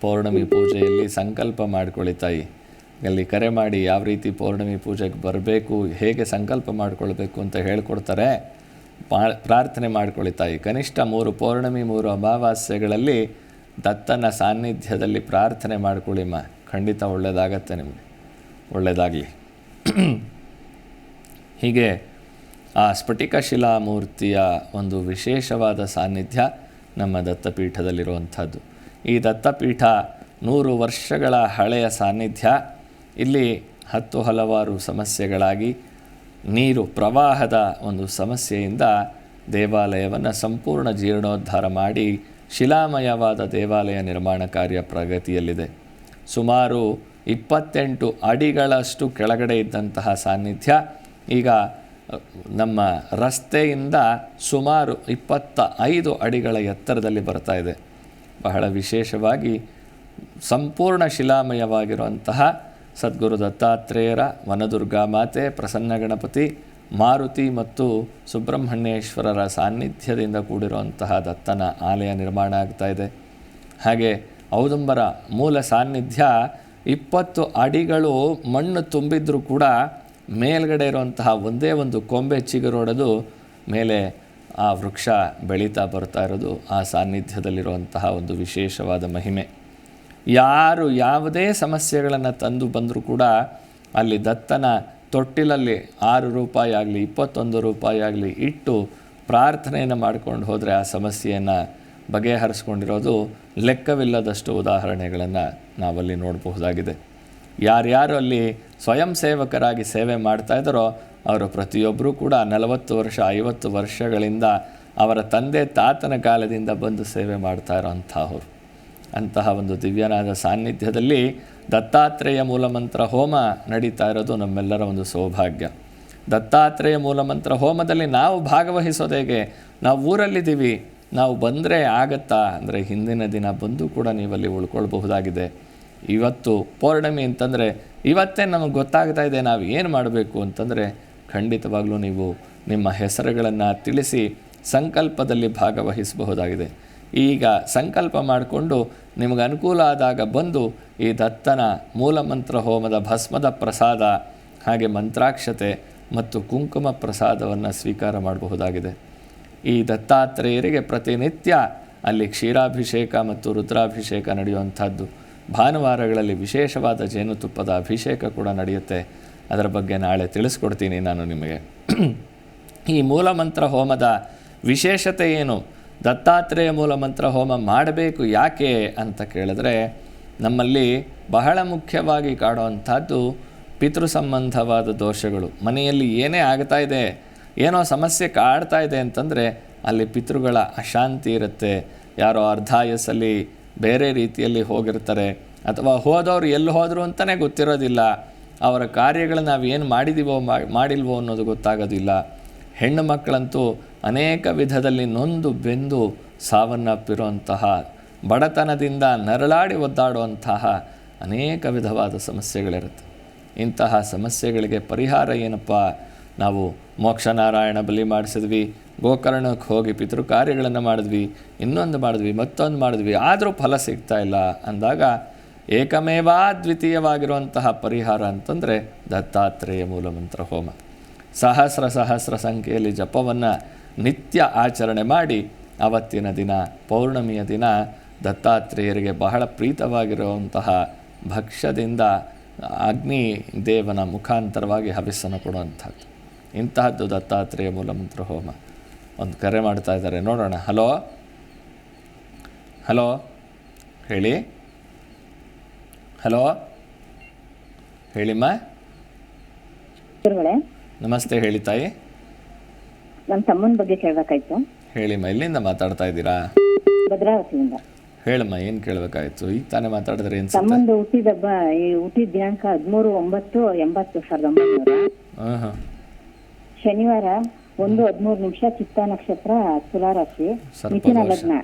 ಪೌರ್ಣಮಿ ಪೂಜೆಯಲ್ಲಿ ಸಂಕಲ್ಪ ಮಾಡ್ಕೊಳ್ಳಿ ತಾಯಿ ಅಲ್ಲಿ ಕರೆ ಮಾಡಿ ಯಾವ ರೀತಿ ಪೌರ್ಣಮಿ ಪೂಜೆಗೆ ಬರಬೇಕು, ಹೇಗೆ ಸಂಕಲ್ಪ ಮಾಡಿಕೊಳ್ಬೇಕು ಅಂತ ಹೇಳ್ಕೊಡ್ತಾರೆ. ಪ್ರಾರ್ಥನೆ ಮಾಡ್ಕೊಳ್ಳಿ ತಾಯಿ ಕನಿಷ್ಠ ಮೂರು ಪೌರ್ಣಮಿ, ಮೂರು ಅಮಾವಾಸ್ಯೆಗಳಲ್ಲಿ ದತ್ತನ ಸಾನ್ನಿಧ್ಯದಲ್ಲಿ ಪ್ರಾರ್ಥನೆ ಮಾಡ್ಕೊಳ್ಳಿಮ್ಮ ಖಂಡಿತ ಒಳ್ಳೆಯದಾಗತ್ತೆ ನಿಮಗೆ. ಒಳ್ಳೆಯದಾಗಲಿ ಹೀಗೆ ಆ ಸ್ಫಟಿಕ ಶಿಲಾಮೂರ್ತಿಯ ಒಂದು ವಿಶೇಷವಾದ ಸಾನ್ನಿಧ್ಯ ನಮ್ಮ ದತ್ತಪೀಠದಲ್ಲಿರುವಂಥದ್ದು. ಈ ದತ್ತಪೀಠ ನೂರು ವರ್ಷಗಳ ಹಳೆಯ ಸಾನ್ನಿಧ್ಯ. ಇಲ್ಲಿ ಹತ್ತು ಹಲವಾರು ಸಮಸ್ಯೆಗಳಾಗಿ ನೀರು ಪ್ರವಾಹದ ಒಂದು ಸಮಸ್ಯೆಯಿಂದ ದೇವಾಲಯವನ್ನು ಸಂಪೂರ್ಣ ಜೀರ್ಣೋದ್ಧಾರ ಮಾಡಿ ಶಿಲಾಮಯವಾದ ದೇವಾಲಯ ನಿರ್ಮಾಣ ಕಾರ್ಯ ಪ್ರಗತಿಯಲ್ಲಿದೆ. ಸುಮಾರು ಇಪ್ಪತ್ತೆಂಟು ಅಡಿಗಳಷ್ಟು ಕೆಳಗಡೆ ಇದ್ದಂತಹ ಸಾನ್ನಿಧ್ಯ ಈಗ ನಮ್ಮ ರಸ್ತೆಯಿಂದ ಸುಮಾರು ಇಪ್ಪತ್ತ ಐದು ಅಡಿಗಳ ಎತ್ತರದಲ್ಲಿ ಬರ್ತಾ ಇದೆ. ಬಹಳ ವಿಶೇಷವಾಗಿ ಸಂಪೂರ್ಣ ಶಿಲಾಮಯವಾಗಿರುವಂತಹ ಸದ್ಗುರು ದತ್ತಾತ್ರೇಯರ ವನದುರ್ಗಾ ಮಾತೆ, ಪ್ರಸನ್ನ ಗಣಪತಿ, ಮಾರುತಿ ಮತ್ತು ಸುಬ್ರಹ್ಮಣ್ಯೇಶ್ವರರ ಸಾನ್ನಿಧ್ಯದಿಂದ ಕೂಡಿರುವಂತಹ ದತ್ತನ ಆಲಯ ನಿರ್ಮಾಣ ಆಗ್ತಾ ಇದೆ. ಹಾಗೆ ಔದುಂಬರ ಮೂಲ ಸಾನ್ನಿಧ್ಯ ಇಪ್ಪತ್ತು ಅಡಿಗಳು ಮಣ್ಣು ತುಂಬಿದ್ರೂ ಕೂಡ ಮೇಲ್ಗಡೆ ಇರುವಂತಹ ಒಂದೇ ಒಂದು ಕೊಂಬೆ ಚಿಗುರೊಡೆದು ಮೇಲೆ ಆ ವೃಕ್ಷ ಬೆಳೀತಾ ಬರ್ತಾ ಇರೋದು ಆ ಸಾನ್ನಿಧ್ಯದಲ್ಲಿರುವಂತಹ ಒಂದು ವಿಶೇಷವಾದ ಮಹಿಮೆ. ಯಾರು ಯಾವುದೇ ಸಮಸ್ಯೆಗಳನ್ನು ತಂದು ಬಂದರೂ ಕೂಡ ಅಲ್ಲಿ ದತ್ತನ ತೊಟ್ಟಿಲಲ್ಲಿ ಆರು ರೂಪಾಯಿ ಆಗಲಿ, ಇಪ್ಪತ್ತೊಂದು ರೂಪಾಯಿ ಆಗಲಿ ಇಟ್ಟು ಪ್ರಾರ್ಥನೆಯನ್ನು ಮಾಡ್ಕೊಂಡು ಹೋದರೆ ಆ ಸಮಸ್ಯೆಯನ್ನು ಬಗೆಹರಿಸ್ಕೊಂಡಿರೋದು ಲೆಕ್ಕವಿಲ್ಲದಷ್ಟು ಉದಾಹರಣೆಗಳನ್ನು ನಾವಲ್ಲಿ ನೋಡಬಹುದಾಗಿದೆ. ಯಾರ್ಯಾರು ಅಲ್ಲಿ ಸ್ವಯಂ ಸೇವಕರಾಗಿ ಸೇವೆ ಮಾಡ್ತಾ ಇದ್ದಾರೋ ಅವರು ಪ್ರತಿಯೊಬ್ಬರೂ ಕೂಡ ನಲವತ್ತು ವರ್ಷ, ಐವತ್ತು ವರ್ಷಗಳಿಂದ ಅವರ ತಂದೆ ತಾತನ ಕಾಲದಿಂದ ಬಂದು ಸೇವೆ ಮಾಡ್ತಾ ಇರೋಂಥವ್ರು. ಅಂತಹ ಒಂದು ದಿವ್ಯನಾದ ಸಾನ್ನಿಧ್ಯದಲ್ಲಿ ದತ್ತಾತ್ರೇಯ ಮೂಲಮಂತ್ರ ಹೋಮ ನಡೀತಾ ಇರೋದು ನಮ್ಮೆಲ್ಲರ ಒಂದು ಸೌಭಾಗ್ಯ. ದತ್ತಾತ್ರೇಯ ಮೂಲಮಂತ್ರ ಹೋಮದಲ್ಲಿ ನಾವು ಭಾಗವಹಿಸೋದೇಗೆ ನಾವು ಊರಲ್ಲಿದ್ದೀವಿ, ನಾವು ಬಂದರೆ ಆಗತ್ತಾ? ಅಂದರೆ ಹಿಂದಿನ ದಿನ ಬಂದು ಕೂಡ ನೀವಲ್ಲಿ ಉಳ್ಕೊಳ್ಬಹುದಾಗಿದೆ. ಇವತ್ತು ಪೌರ್ಣಮಿ ಅಂತಂದರೆ ಇವತ್ತೇ ನಮಗೆ ಗೊತ್ತಾಗ್ತಾ ಇದೆ ನಾವು ಏನು ಮಾಡಬೇಕು ಅಂತಂದರೆ ಖಂಡಿತವಾಗ್ಲೂ ನೀವು ನಿಮ್ಮ ಹೆಸರುಗಳನ್ನು ತಿಳಿಸಿ ಸಂಕಲ್ಪದಲ್ಲಿ ಭಾಗವಹಿಸಬಹುದಾಗಿದೆ. ಈಗ ಸಂಕಲ್ಪ ಮಾಡಿಕೊಂಡು ನಿಮಗೆ ಅನುಕೂಲ ಆದಾಗ ಬಂದು ಈ ದತ್ತನ ಮೂಲಮಂತ್ರ ಹೋಮದ ಭಸ್ಮದ ಪ್ರಸಾದ, ಹಾಗೆ ಮಂತ್ರಾಕ್ಷತೆ ಮತ್ತು ಕುಂಕುಮ ಪ್ರಸಾದವನ್ನು ಸ್ವೀಕಾರ ಮಾಡಬಹುದಾಗಿದೆ. ಈ ದತ್ತಾತ್ರೇಯರಿಗೆ ಪ್ರತಿನಿತ್ಯ ಅಲ್ಲಿ ಕ್ಷೀರಾಭಿಷೇಕ ಮತ್ತು ರುದ್ರಾಭಿಷೇಕ ನಡೆಯುವಂಥದ್ದು. ಭಾನುವಾರಗಳಲ್ಲಿ ವಿಶೇಷವಾದ ಜೇನುತುಪ್ಪದ ಅಭಿಷೇಕ ಕೂಡ ನಡೆಯುತ್ತೆ. ಅದರ ಬಗ್ಗೆ ನಾಳೆ ತಿಳಿಸ್ಕೊಡ್ತೀನಿ ನಾನು ನಿಮಗೆ. ಈ ಮೂಲಮಂತ್ರ ಹೋಮದ ವಿಶೇಷತೆ ಏನು? ದತ್ತಾತ್ರೇಯ ಮೂಲ ಮಂತ್ರ ಹೋಮ ಮಾಡಬೇಕು ಯಾಕೆ ಅಂತ ಕೇಳಿದ್ರೆ, ನಮ್ಮಲ್ಲಿ ಬಹಳ ಮುಖ್ಯವಾಗಿ ಕಾಡುವಂಥದ್ದು ಪಿತೃ ಸಂಬಂಧವಾದ ದೋಷಗಳು. ಮನೆಯಲ್ಲಿ ಏನೇ ಆಗ್ತಾ ಇದೆ, ಏನೋ ಸಮಸ್ಯೆ ಕಾಡ್ತಾ ಇದೆ ಅಂತಂದರೆ, ಅಲ್ಲಿ ಪಿತೃಗಳ ಅಶಾಂತಿ ಇರುತ್ತೆ. ಯಾರೋ ಅರ್ಧಾಯಸ್ಸಲ್ಲಿ ಬೇರೆ ರೀತಿಯಲ್ಲಿ ಹೋಗಿರ್ತಾರೆ. ಅಥವಾ ಹೋದವರು ಎಲ್ಲಿ ಹೋದರು ಅಂತಲೇ ಗೊತ್ತಿರೋದಿಲ್ಲ. ಅವರ ಕಾರ್ಯಗಳು ನಾವು ಏನು ಮಾಡಿದ್ದೀವೋ ಮಾ- ಮಾಡಿಲ್ವೋ ಅನ್ನೋದು ಗೊತ್ತಾಗೋದಿಲ್ಲ. ಹೆಣ್ಣು ಮಕ್ಕಳಂತೂ ಅನೇಕ ವಿಧದಲ್ಲಿ ನೊಂದು ಬೆಂದು ಸಾವನ್ನಪ್ಪಿರುವಂತಹ, ಬಡತನದಿಂದ ನರಳಾಡಿ ಒದ್ದಾಡುವಂತಹ ಅನೇಕ ವಿಧವಾದ ಸಮಸ್ಯೆಗಳಿರುತ್ತೆ. ಇಂತಹ ಸಮಸ್ಯೆಗಳಿಗೆ ಪರಿಹಾರ ಏನಪ್ಪ? ನಾವು ಮೋಕ್ಷನಾರಾಯಣ ಬಲಿ ಮಾಡಿಸಿದ್ವಿ, ಗೋಕರ್ಣಕ್ಕೆ ಹೋಗಿ ಪಿತೃ ಕಾರ್ಯಗಳನ್ನು ಮಾಡಿದ್ವಿ, ಇನ್ನೊಂದು ಮಾಡಿದ್ವಿ, ಮತ್ತೊಂದು ಮಾಡಿದ್ವಿ, ಆದರೂ ಫಲ ಸಿಗ್ತಾ ಇಲ್ಲ ಅಂದಾಗ ಏಕಮೇವಾ ದ್ವಿತೀಯವಾಗಿರುವಂತಹ ಪರಿಹಾರ ಅಂತಂದರೆ ದತ್ತಾತ್ರೇಯ ಮೂಲಮಂತ್ರ ಹೋಮ. ಸಹಸ್ರ ಸಹಸ್ರ ಸಂಖ್ಯೆಯಲ್ಲಿ ಜಪವನ್ನು ನಿತ್ಯ ಆಚರಣೆ ಮಾಡಿ ಅವತ್ತಿನ ದಿನ, ಪೌರ್ಣಮಿಯ ದಿನ ದತ್ತಾತ್ರೇಯರಿಗೆ ಬಹಳ ಪ್ರೀತವಾಗಿರುವಂತಹ ಭಕ್ಷ್ಯದಿಂದ ಅಗ್ನಿ ದೇವನ ಮುಖಾಂತರವಾಗಿ ಹವಿಸ್ಸನ್ನು ಕೊಡುವಂಥದ್ದು. ಇಂತಹದ್ದು ದತ್ತಾತ್ರೇಯ ಮೂಲಮಂತ್ರ ಹೋಮ ಒಂದು ಕರೆ ಮಾಡ್ತಾ ಇದ್ದಾರೆ. ನೋಡೋಣ. ಹಲೋ? ಹಲೋ? ಹೇಳಿ. ಹಲೋ? ಹೇಳಿಮ್ಮ? ನಮಸ್ತೆ ಹೇಳಿ ತಾಯಿ. ನನ್ನ ತಮ್ಮನ ಬಗ್ಗೆ ಕೇಳಬೇಕಾಯ್ತು. ಹೇಳಿಮ್ಮ ಎಲ್ಲಿಂದ ಮಾತಾಡ್ತಾ ಇದ್ದೀರಾ? ಭದ್ರಾವತಿಯಿಂದ. ಹೇಳಮ್ಮ ಏನು ಕೇಳಬೇಕಾಯ್ತು? ಈಗ ತಾನೇ ಮಾತಾಡಿದ್ರೆ ಏನು ತಮ್ಮಂದು ಹುಟ್ಟಿದ ಹಬ್ಬ ಈ ಹುಟ್ಟಿದ ದಿನಾಂಕ ಹದಿಮೂರು ಒಂಬತ್ತು ಎಂಬತ್ತು ಸಾವಿರದ ಒಂಬೈನೂರ. ಹಾಂ ಹಾಂ ಶನಿವಾರ ಒಂದು ಹದಿಮೂರು ನಿಮಿಷ ಚಿತ್ತ ನಕ್ಷತ್ರ ತುಲಾರಾಶಿ ಮಿಥುನ ಲಗ್ನ. ಲಗ್ನ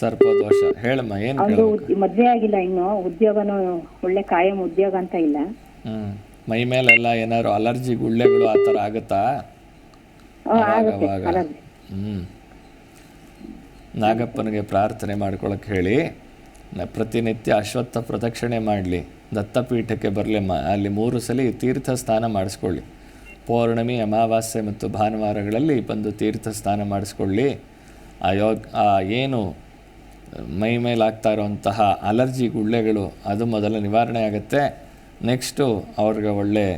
ಸರ್ಪದೋಷ. ಹೇಳಮ್ಮ ಏನು ಅವನು ಕೇಳಬೇಕು? ಮದ್ವೆ ಆಗಿಲ್ಲ ಇನ್ನು. ಉದ್ಯೋಗನು ಒಳ್ಳೆ ಕಾಯಂ ಉದ್ಯೋಗ ಅಂತ ಇಲ್ಲ. ಹ್ಞೂ ಮೈ ಮೇಲೆಲ್ಲ ಏನಾದ್ರು ಅಲರ್ಜಿ ಗುಳ್ಳೆಗಳು ಆ ಥರ ಆಗುತ್ತಾ? ಅವಾಗ ಹ್ಞೂ ನಾಗಪ್ಪನಿಗೆ ಪ್ರಾರ್ಥನೆ ಮಾಡ್ಕೊಳಕ್ಕೆ ಹೇಳಿ ಪ್ರತಿನಿತ್ಯ ಅಶ್ವತ್ಥ ಪ್ರದಕ್ಷಿಣೆ ಮಾಡಲಿ ದತ್ತಪೀಠಕ್ಕೆ ಬರಲಿಮ್ಮ ಅಲ್ಲಿ ಮೂರು ಸಲ ತೀರ್ಥ ಸ್ನಾನ ಮಾಡಿಸ್ಕೊಳ್ಳಿ. ಪೌರ್ಣಮಿ ಅಮಾವಾಸ್ಯೆ ಮತ್ತು ಭಾನುವಾರಗಳಲ್ಲಿ ಬಂದು ತೀರ್ಥ ಸ್ನಾನ ಮಾಡಿಸ್ಕೊಳ್ಳಿ. ಆ ಯೋಗ ಆ ಏನು ಮೈ ಮೇಲಾಗ್ತಾ ಆಗ್ತಾ ಇರುವಂತಹ ಅಲರ್ಜಿ ಗುಳ್ಳೆಗಳು ಅದು ಮೊದಲು ನಿವಾರಣೆ ಆಗುತ್ತೆ. ನೆಕ್ಸ್ಟು ಅವ್ರಿಗೆ ಒಳ್ಳೆ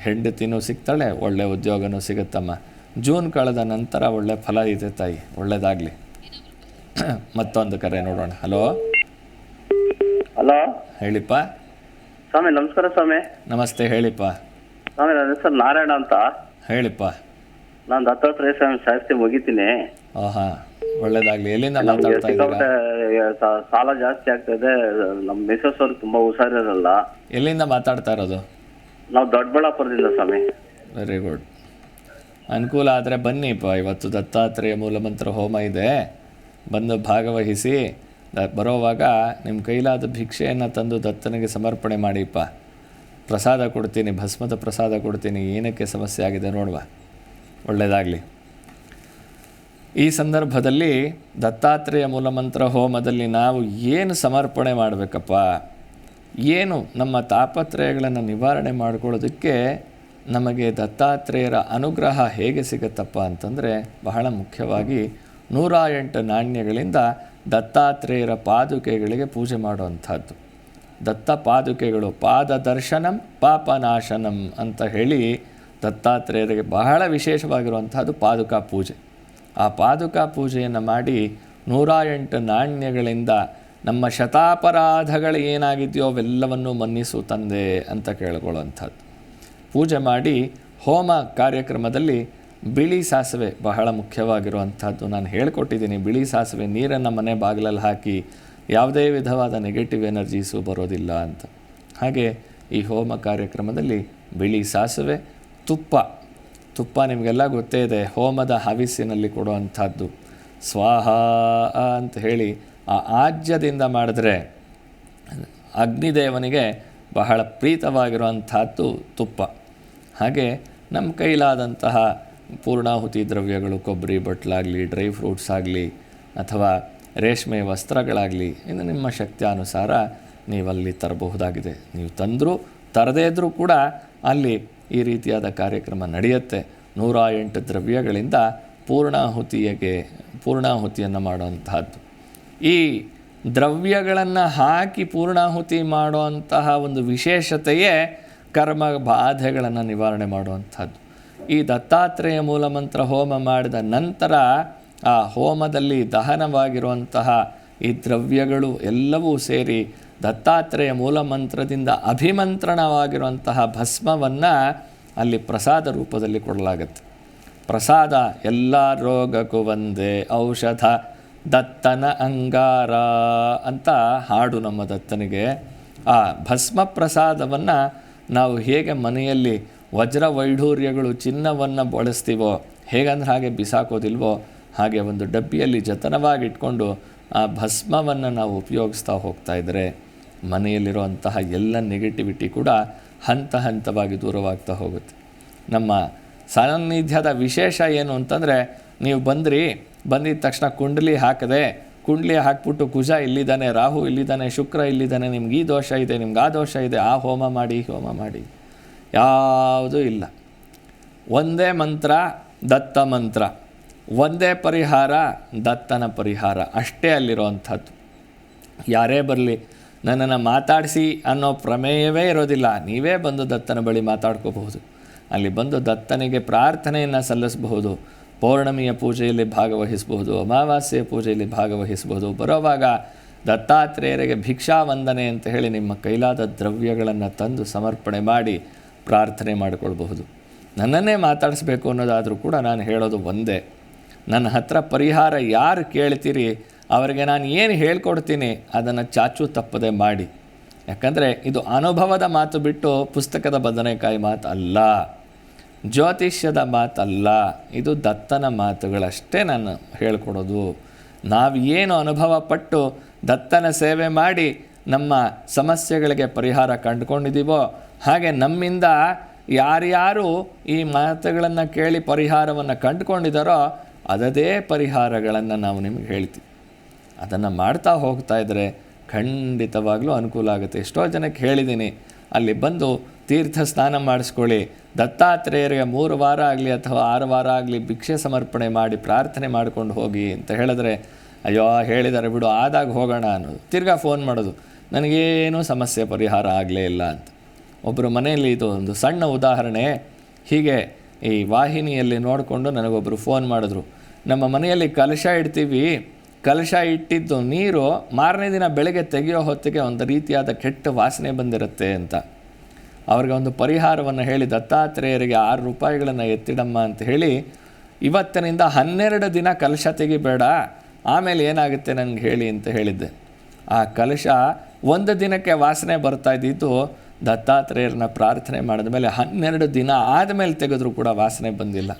ಹೆಂಡತಿನೂ ಸಿಗ್ತಾಳೆ ಒಳ್ಳೆ ಉದ್ಯೋಗನೂ ಸಿಗುತ್ತಮ್ಮ. ಜೂನ್ ಕಳೆದ ನಂತರ ಒಳ್ಳೆ ಫಲ ಇದೆ ತಾಯಿ ಒಳ್ಳೆಯದಾಗಲಿ ಮತ್ತೊಂದು ಕರೆ ನೋಡೋಣ. ಹಲೋ? ಹಲೋ? ಹೇಳಿಪ್ಪ? ಸ್ವಾಮಿ ನಮಸ್ಕಾರ ಸ್ವಾಮಿ. ನಮಸ್ತೆ ಹೇಳಿಪ್ಪ. ಸ್ವಾಮಿ ನನ್ನ ಹೆಸರು ನಾರಾಯಣ ಅಂತ. ಹೇಳಿಪ್ಪ. ನಾನು ದತ್ತಾತ್ರೇಯ ಸ್ವಾಮಿ ಶಾಸ್ತ್ರಿ ಮುಗಿತೀನಿ. ಆಹಾ ಒಳ್ಳೆಯದಾಗಲಿ ಎಲ್ಲಿಂದ ಮಾತಾಡ್ತಾ ಇದ್ದೀರಾ? ಸಾಲ ಜಾಸ್ತಿ ಆಗ್ತಾ ಇದೆ. ನಮ್ಮ ಮಿಸಸ್ ಅವ್ರು ತುಂಬಾ ಹುಷಾರಿರಲ್ಲ. ಎಲ್ಲಿಂದ ಮಾತಾಡ್ತಾ ಇರೋದು? ನಾವು ದೊಡ್ಡಬಳ್ಳಾಪುರದಿಂದ ಸ್ವಾಮಿ. ವೆರಿ ಗುಡ್ ಅನುಕೂಲ ಆದರೆ ಬನ್ನಿಪ್ಪ ಇವತ್ತು ದತ್ತಾತ್ರೇಯ ಮೂಲಮಂತ್ರ ಹೋಮ ಇದೆ. ಬಂದು ಭಾಗವಹಿಸಿ ಬರೋವಾಗ ನಿಮ್ಮ ಕೈಲಾದ ಭಿಕ್ಷೆಯನ್ನು ತಂದು ದತ್ತನಿಗೆ ಸಮರ್ಪಣೆ ಮಾಡಿಪ್ಪ ಪ್ರಸಾದ ಕೊಡ್ತೀನಿ ಭಸ್ಮದ ಪ್ರಸಾದ ಕೊಡ್ತೀನಿ. ಏನಕ್ಕೆ ಸಮಸ್ಯೆ ಆಗಿದೆ ನೋಡುವ. ಒಳ್ಳೆಯದಾಗಲಿ ಈ ಸಂದರ್ಭದಲ್ಲಿ ದತ್ತಾತ್ರೇಯ ಮೂಲಮಂತ್ರ ಹೋಮದಲ್ಲಿ ನಾವು ಏನು ಸಮರ್ಪಣೆ ಮಾಡಬೇಕಪ್ಪ? ಏನು ನಮ್ಮ ತಾಪತ್ರಯಗಳನ್ನು ನಿವಾರಣೆ ಮಾಡ್ಕೊಳ್ಳೋದಕ್ಕೆ ನಮಗೆ ದತ್ತಾತ್ರೇಯರ ಅನುಗ್ರಹ ಹೇಗೆ ಸಿಗುತ್ತಪ್ಪ ಅಂತಂದರೆ ಬಹಳ ಮುಖ್ಯವಾಗಿ ನೂರ ಎಂಟು ನಾಣ್ಯಗಳಿಂದ ದತ್ತಾತ್ರೇಯರ ಪಾದುಕೆಗಳಿಗೆ ಪೂಜೆ ಮಾಡುವಂಥದ್ದು. ದತ್ತ ಪಾದುಕೆಗಳು ಪಾದ ದರ್ಶನಂ ಪಾಪನಾಶನಂ ಅಂತ ಹೇಳಿ ದತ್ತಾತ್ರೇಯರಿಗೆ ಬಹಳ ವಿಶೇಷವಾಗಿರುವಂಥದ್ದು ಪಾದುಕಾ ಪೂಜೆ. ಆ ಪಾದುಕಾ ಪೂಜೆಯನ್ನು ಮಾಡಿ ನೂರ ಎಂಟು ನಾಣ್ಯಗಳಿಂದ ನಮ್ಮ ಶತಾಪರಾಧಗಳು ಏನಾಗಿದೆಯೋ ಅವೆಲ್ಲವನ್ನು ಮನ್ನಿಸು ತಂದೆ ಅಂತ ಕೇಳ್ಕೊಳ್ಳುವಂಥದ್ದು. ಪೂಜೆ ಮಾಡಿ ಹೋಮ ಕಾರ್ಯಕ್ರಮದಲ್ಲಿ ಬಿಳಿ ಸಾಸಿವೆ ಬಹಳ ಮುಖ್ಯವಾಗಿರುವಂಥದ್ದು. ನಾನು ಹೇಳಿಕೊಟ್ಟಿದ್ದೀನಿ, ಬಿಳಿ ಸಾಸಿವೆ ನೀರನ್ನು ಮನೆ ಬಾಗಿಲಲ್ಲಿ ಹಾಕಿ ಯಾವುದೇ ವಿಧವಾದ ನೆಗೆಟಿವ್ ಎನರ್ಜೀಸು ಬರೋದಿಲ್ಲ ಅಂತ. ಹಾಗೆ ಈ ಹೋಮ ಕಾರ್ಯಕ್ರಮದಲ್ಲಿ ಬಿಳಿ ಸಾಸಿವೆ, ತುಪ್ಪ ತುಪ್ಪ ನಿಮಗೆಲ್ಲ ಗೊತ್ತೇ ಇದೆ, ಹೋಮದ ಹವಿಸ್ಸಿನಲ್ಲಿ ಕೊಡುವಂಥದ್ದು. ಸ್ವಾಹ ಅಂತ ಹೇಳಿ ಆ ಆಜ್ಯದಿಂದ ಮಾಡಿದ್ರೆ ಅಗ್ನಿದೇವನಿಗೆ ಬಹಳ ಪ್ರೀತವಾಗಿರುವಂಥದ್ದು ತುಪ್ಪ. ಹಾಗೆ ನಮ್ಮ ಕೈಲಾದಂತಹ ಪೂರ್ಣಾಹುತಿ ದ್ರವ್ಯಗಳು, ಕೊಬ್ಬರಿ ಬಟ್ಲಾಗಲಿ, ಡ್ರೈ ಫ್ರೂಟ್ಸ್ ಆಗಲಿ, ಅಥವಾ ರೇಷ್ಮೆ ವಸ್ತ್ರಗಳಾಗಲಿ, ಇನ್ನು ನಿಮ್ಮ ಶಕ್ತಿಯಾನುಸಾರ ನೀವಲ್ಲಿ ತರಬಹುದಾಗಿದೆ. ನೀವು ತಂದರೂ, ತರದೇ ಇದ್ದರೂ ಕೂಡ ಅಲ್ಲಿ ಈ ರೀತಿಯಾದ ಕಾರ್ಯಕ್ರಮ ನಡೆಯುತ್ತೆ. ನೂರ ಎಂಟು ದ್ರವ್ಯಗಳಿಂದ ಪೂರ್ಣಾಹುತಿಯಗೆ, ಪೂರ್ಣಾಹುತಿಯನ್ನು ಮಾಡುವಂತಹದ್ದು. ಈ ದ್ರವ್ಯಗಳನ್ನು ಹಾಕಿ ಪೂರ್ಣಾಹುತಿ ಮಾಡುವಂತಹ ಒಂದು ವಿಶೇಷತೆಯೇ ಕರ್ಮ ಬಾಧೆಗಳನ್ನು ನಿವಾರಣೆ ಮಾಡುವಂಥದ್ದು ಈ ದತ್ತಾತ್ರೇಯ ಮೂಲಮಂತ್ರ ಹೋಮ ಮಾಡಿದ ನಂತರ ಆ ಹೋಮದಲ್ಲಿ ದಹನವಾಗಿರುವಂತಹ ಈ ದ್ರವ್ಯಗಳು ಎಲ್ಲವೂ ಸೇರಿ ದತ್ತಾತ್ರೇಯ ಮೂಲ ಮಂತ್ರದಿಂದ ಅಭಿಮಂತ್ರಣವಾಗಿರುವಂತಹ ಭಸ್ಮವನ್ನು ಅಲ್ಲಿ ಪ್ರಸಾದ ರೂಪದಲ್ಲಿ ಕೊಡಲಾಗುತ್ತೆ. ಪ್ರಸಾದ ಎಲ್ಲ ರೋಗಕ್ಕೂ ಒಂದೇ ಔಷಧ. ದತ್ತನ ಅಂಗಾರ ಅಂತ ಹಾಡು ನಮ್ಮ ದತ್ತನಿಗೆ. ಆ ಭಸ್ಮ ಪ್ರಸಾದವನ್ನು ನಾವು ಹೇಗೆ ಮನೆಯಲ್ಲಿ ವಜ್ರ ವೈಢೂರ್ಯಗಳು ಚಿನ್ನವನ್ನು ಬಳಸ್ತೀವೋ, ಹೇಗಂದ್ರೆ ಹಾಗೆ ಬಿಸಾಕೋದಿಲ್ವೋ, ಹಾಗೆ ಒಂದು ಡಬ್ಬಿಯಲ್ಲಿ ಜತನವಾಗಿ ಇಟ್ಕೊಂಡು ಆ ಭಸ್ಮವನ್ನು ನಾವು ಉಪಯೋಗಿಸ್ತಾ ಹೋಗ್ತಾ ಇದ್ದರೆ ಮನೆಯಲ್ಲಿರುವಂತಹ ಎಲ್ಲ ನೆಗೆಟಿವಿಟಿ ಕೂಡ ಹಂತ ಹಂತವಾಗಿ ದೂರವಾಗ್ತಾ ಹೋಗುತ್ತೆ. ನಮ್ಮ ಸಾನ್ನಿಧ್ಯದ ವಿಶೇಷ ಏನು ಅಂತಂದರೆ, ನೀವು ಬಂದ್ರಿ, ಬಂದಿದ ತಕ್ಷಣ ಕುಂಡಲಿ ಹಾಕದೆ, ಕುಂಡಲಿ ಹಾಕ್ಬಿಟ್ಟು ಕುಜ ಇಲ್ಲಿದ್ದಾನೆ, ರಾಹು ಇಲ್ಲಿದ್ದಾನೆ, ಶುಕ್ರ ಇಲ್ಲಿದ್ದಾನೆ, ನಿಮ್ಗೆ ಈ ದೋಷ ಇದೆ, ನಿಮ್ಗೆ ಆ ದೋಷ ಇದೆ, ಆ ಹೋಮ ಮಾಡಿ ಹೋಮ ಮಾಡಿ. ಯಾವುದೂ ಇಲ್ಲ. ಒಂದೇ ಮಂತ್ರ, ದತ್ತ ಮಂತ್ರ. ಒಂದೇ ಪರಿಹಾರ, ದತ್ತನ ಪರಿಹಾರ. ಅಷ್ಟೇ ಅಲ್ಲಿರುವಂಥದ್ದು. ಯಾರೇ ಬರಲಿ ನನ್ನನ್ನು ಮಾತಾಡಿಸಿ ಅನ್ನೋ ಪ್ರಮೇಯವೇ ಇರೋದಿಲ್ಲ. ನೀವೇ ಬಂದು ದತ್ತನ ಬಳಿ ಮಾತಾಡ್ಕೋಬಹುದು. ಅಲ್ಲಿ ಬಂದು ದತ್ತನಿಗೆ ಪ್ರಾರ್ಥನೆಯನ್ನು ಸಲ್ಲಿಸಬಹುದು. ಪೌರ್ಣಮಿಯ ಪೂಜೆಯಲ್ಲಿ ಭಾಗವಹಿಸಬಹುದು, ಅಮಾವಾಸ್ಯೆಯ ಪೂಜೆಯಲ್ಲಿ ಭಾಗವಹಿಸಬಹುದು. ಬರೋವಾಗ ದತ್ತಾತ್ರೇಯರಿಗೆ ಭಿಕ್ಷಾ ವಂದನೆ ಅಂತ ಹೇಳಿ ನಿಮ್ಮ ಕೈಲಾದ ದ್ರವ್ಯಗಳನ್ನು ತಂದು ಸಮರ್ಪಣೆ ಮಾಡಿ ಪ್ರಾರ್ಥನೆ ಮಾಡಿಕೊಳ್ಬಹುದು. ನನ್ನನ್ನೇ ಮಾತಾಡಿಸ್ಬೇಕು ಅನ್ನೋದಾದರೂ ಕೂಡ ನಾನು ಹೇಳೋದು ಒಂದೇ. ನನ್ನ ಹತ್ರ ಪರಿಹಾರ ಯಾರು ಕೇಳ್ತೀರಿ? ಅವರಿಗೆ ನಾನು ಏನು ಹೇಳ್ಕೊಡ್ತೀನಿ ಅದನ್ನು ಚಾಚು ತಪ್ಪದೆ ಮಾಡಿ. ಯಾಕಂದರೆ ಇದು ಅನುಭವದ ಮಾತು ಬಿಟ್ಟು ಪುಸ್ತಕದ ಬದನೆಕಾಯಿ ಮಾತು ಅಲ್ಲ ಜ್ಯೋತಿಷ್ಯದ ಮಾತಲ್ಲ. ಇದು ದತ್ತನ ಮಾತುಗಳಷ್ಟೇ ನಾನು ಹೇಳ್ಕೊಡೋದು. ನಾವು ಏನು ಅನುಭವ ಪಟ್ಟು ದತ್ತನ ಸೇವೆ ಮಾಡಿ ನಮ್ಮ ಸಮಸ್ಯೆಗಳಿಗೆ ಪರಿಹಾರ ಕಂಡುಕೊಂಡಿದ್ದೀವೋ, ಹಾಗೆ ನಮ್ಮಿಂದ ಯಾರ್ಯಾರು ಈ ಮಾತುಗಳನ್ನು ಕೇಳಿ ಪರಿಹಾರವನ್ನು ಕಂಡುಕೊಂಡಿದ್ದಾರೋ ಅದದೇ ಪರಿಹಾರಗಳನ್ನು ನಾವು ನಿಮಗೆ ಹೇಳ್ತೀವಿ. ಅದನ್ನು ಮಾಡ್ತಾ ಹೋಗ್ತಾ ಇದ್ದರೆ ಖಂಡಿತವಾಗಲೂ ಅನುಕೂಲ ಆಗುತ್ತೆ. ಎಷ್ಟೋ ಜನಕ್ಕೆ ಹೇಳಿದ್ದೀನಿ, ಅಲ್ಲಿ ಬಂದು ತೀರ್ಥ ಸ್ನಾನ ಮಾಡಿಸ್ಕೊಳ್ಳಿ, ದತ್ತಾತ್ರೇಯರಿಗೆ ಮೂರು ವಾರ ಆಗಲಿ ಅಥವಾ ಆರು ವಾರ ಆಗಲಿ ಭಿಕ್ಷೆ ಸಮರ್ಪಣೆ ಮಾಡಿ ಪ್ರಾರ್ಥನೆ ಮಾಡ್ಕೊಂಡು ಹೋಗಿ ಅಂತ ಹೇಳಿದ್ರೆ, ಅಯ್ಯೋ ಹೇಳಿದ್ದಾರೆ ಬಿಡು, ಆದಾಗ ಹೋಗೋಣ ಅನ್ನೋದು. ತಿರ್ಗಾ ಫೋನ್ ಮಾಡೋದು, ನನಗೇನೂ ಸಮಸ್ಯೆ ಪರಿಹಾರ ಆಗಲೇ ಇಲ್ಲ ಅಂತ. ಒಬ್ಬರು ಮನೆಯಲ್ಲಿ ಇದು ಒಂದು ಸಣ್ಣ ಉದಾಹರಣೆ, ಹೀಗೆ ಈ ವಾಹಿನಿಯಲ್ಲಿ ನೋಡಿಕೊಂಡು ನನಗೊಬ್ಬರು ಫೋನ್ ಮಾಡಿದ್ರು. ನಮ್ಮ ಮನೆಯಲ್ಲಿ ಕಲಶ ಇಡ್ತೀವಿ ಕಲಶ ಇಟ್ಟಿದ್ದು ನೀರು ಮಾರನೇ ದಿನ ಬೆಳಗ್ಗೆ ತೆಗೆಯೋ ಹೊತ್ತಿಗೆ ಒಂದು ರೀತಿಯಾದ ಕೆಟ್ಟ ವಾಸನೆ ಬಂದಿರುತ್ತೆ ಅಂತ. ಅವ್ರಿಗೆ ಒಂದು ಪರಿಹಾರವನ್ನು ಹೇಳಿ ದತ್ತಾತ್ರೇಯರಿಗೆ ಆರು ರೂಪಾಯಿಗಳನ್ನು ಎತ್ತಿಡಮ್ಮ ಅಂತ ಹೇಳಿ, ಇವತ್ತಿನಿಂದ ಹನ್ನೆರಡು ದಿನ ಕಲಶ ತೆಗಿಬೇಡ, ಆಮೇಲೆ ಏನಾಗುತ್ತೆ ನನಗೆ ಹೇಳಿ ಅಂತ ಹೇಳಿದ್ದೆ. ಆ ಕಲಶ ಒಂದು ದಿನಕ್ಕೆ ವಾಸನೆ ಬರ್ತಾ ಇದ್ದಿದ್ದು ದತ್ತಾತ್ರೇಯರನ್ನ ಪ್ರಾರ್ಥನೆ ಮಾಡಿದ ಮೇಲೆ ಹನ್ನೆರಡು ದಿನ ಆದಮೇಲೆ ತೆಗೆದ್ರೂ ಕೂಡ ವಾಸನೆ ಬಂದಿಲ್ಲ.